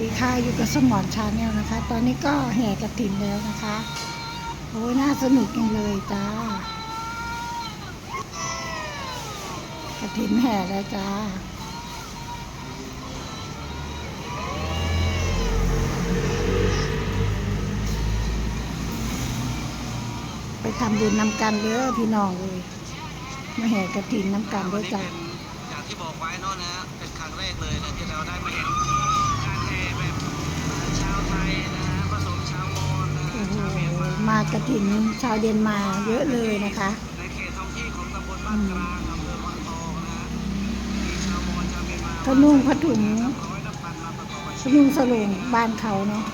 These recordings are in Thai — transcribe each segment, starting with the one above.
ดีค่ะอยู่กับสมอนชาแนลนะคะ ตอนนี้ก็แห่กระถินแล้วนะคะโอ้ยน่าสนุกจังเลยจ้ากระถินแห่แล้วจ้าไปทำบุญนำกันเด้อพี่น้องเลยมาแห่กระถินนำกันด้วยจ้าอย่างที่บอกไว้นอะนะเป็นครั้งแรกเลยนะที่เราได้มาเห็นามากระถินชาวเดนมาร์กเยอะเลยนะคะในเขตท้องที่ของตำบลบ้านกลางอำเภอวังทองนะฮะมีชาวมอญชาวเมียนมาก็นุ่งผ้าถุงร้อยนับพันมาประกอบอาชีพนุ่งสลงบ้านเขาเนาะ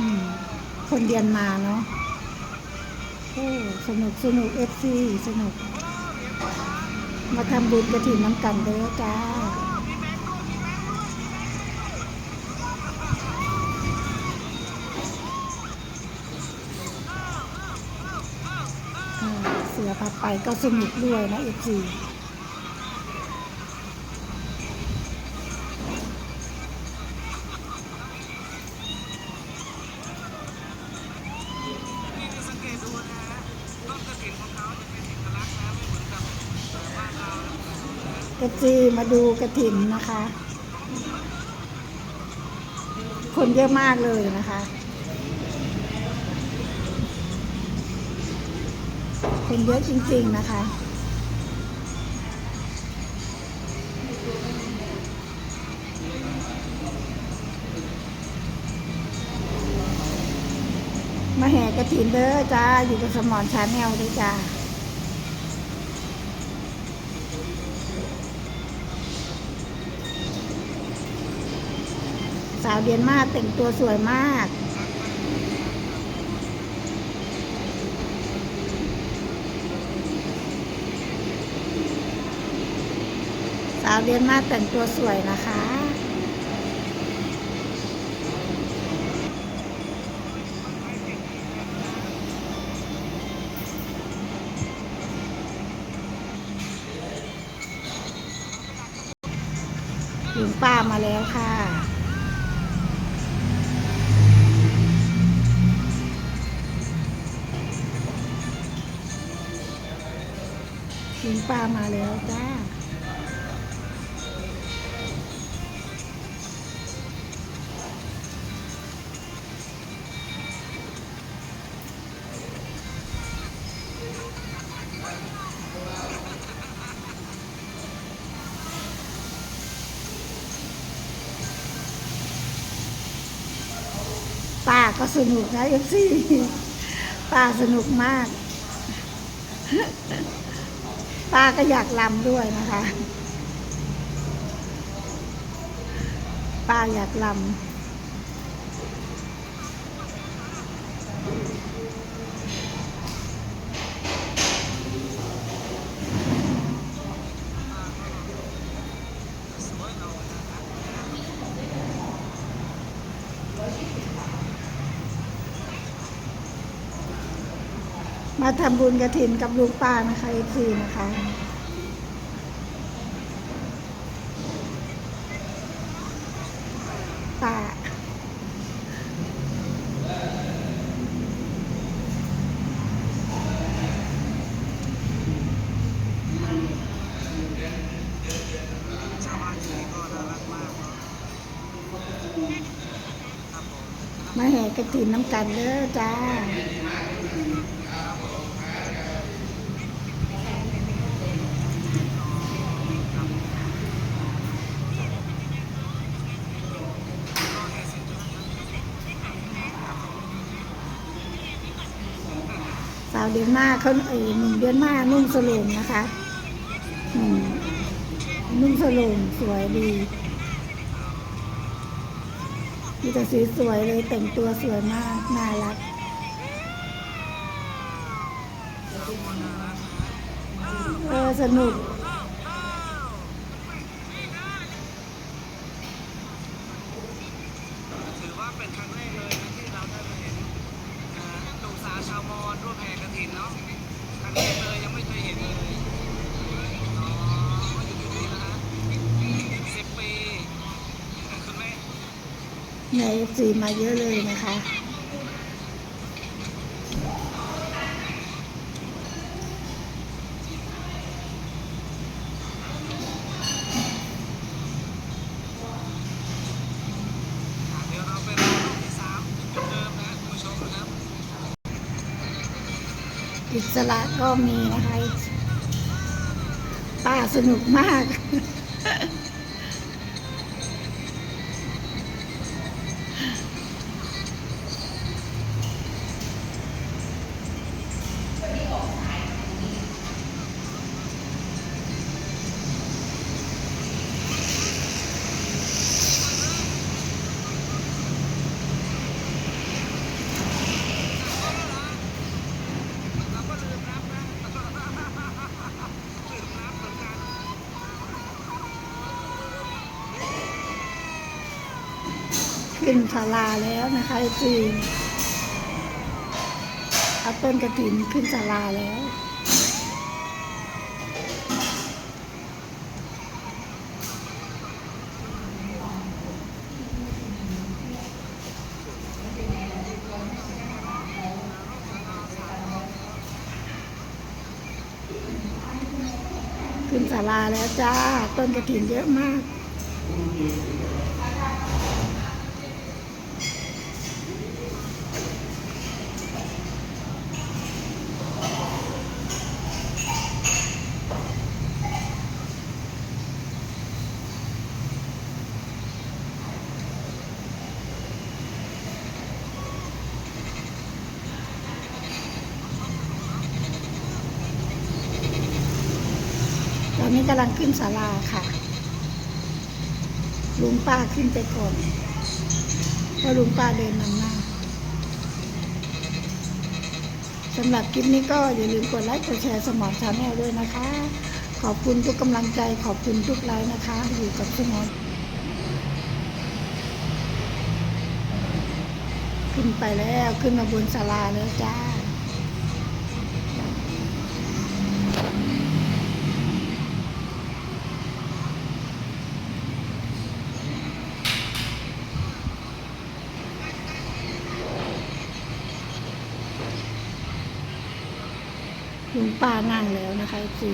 อืมคนเดียนมาเนาะโอ้สนุกสนุกเอฟซีสนุก มาทำบุญกระถิ่นน้ำกันเด้อจ้า สือพาไปก็สนุกด้วยนะเอฟซีนี่จะสังเกตดูนะฮะต้นกระถิ่นของเขาเป็นกระถิ่นกระลักนะเอกจีมาดูกระถิ่นนะคะ คนเยอะมากเลยนะคะ คนเยอะจริง ๆนะคะ มาแห่กระถินเด้อจ้า อยู่กับสมอนชาแนลด้วยจ้าสาวเดียนมากแต่งตัวสวยมากาวเดียนมาแต่งตัวสวยนะคะลุงป้ามาแล้วค่ะลุงป้ามาแล้วจ้า ก็สนุกนะเอฟซีป้าสนุกมาก ป้าก็อยากลำด้วยนะคะ ป้าอยากลำ มาทำบุญกระถินกับลุงป้านะคะเอฟซีนะคะป้าชาวบ้านที่นี่ก็น่ารักมากเนาะครับผม มาแห่กระถินน้ำกันเด้อจ้าาวเดือนมาเขาเออหนุ่มเดือนมานุ่งสโลงนะคะอืมนุ่งสโลงสวยดีมีแต่สีสวยเลยแต่งตัวสวยมากน่ารักเออสนุก ถือว่าเป็นครั้งแรกเลยนะที่เราได้มาเห็นเอ่อหนุ่มสาวชาวมอญร่วมแห่กระถินเนาะครั้งแรกเลยยังไม่เคยเห็นเลยอ๋อ มาอยู่ที่นี่แล้วนะสิบปีคุณแม่ในสีมาเยอะเลยนะคะเดี๋ยวเราไปรอรอบที่สามจุดเดิมนะคุณผู้ชมนะครับอิสระก็มีนะคะป้าสนุกมาก ขึ้นศาลาแล้วนะคะจีเอาต้นกระถินขึ้นศาลาแล้วขึ้นศาลาแล้วจ้า ต้นกระถินเยอะมาก อนนี้กำลังขึ้นศาลาค่ะ ลุงป้าขึ้นไปก่อนเพราะลุงป้าเดินนำหน้าสำหรับคลิปนี้ก็อย่าลืมกดไลค์กดแชร์สมองชาแนลด้วยนะคะ ขอบคุณทุกกำลังใจขอบคุณทุกไลค์นะคะ อยู่กับสมองขึ้นไปแล้วขึ้นมาบนศาลาแล้วจ้า ลุงป้านั่งแล้วนะคะจี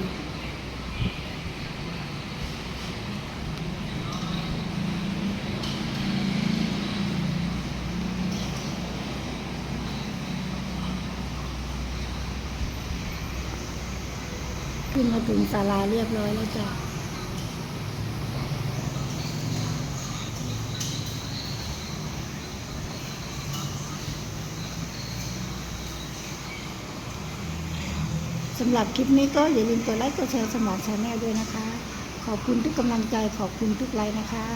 ขึ้นมาถึงศาลาเรียบร้อยแล้วจ้ะำหรับคลิปนี้ก็อย่าลืมกดไลค์กดแชร์สมองชาแนลด้วยนะคะ ขอบคุณทุกกำลังใจขอบคุณทุกไลค์นะคะ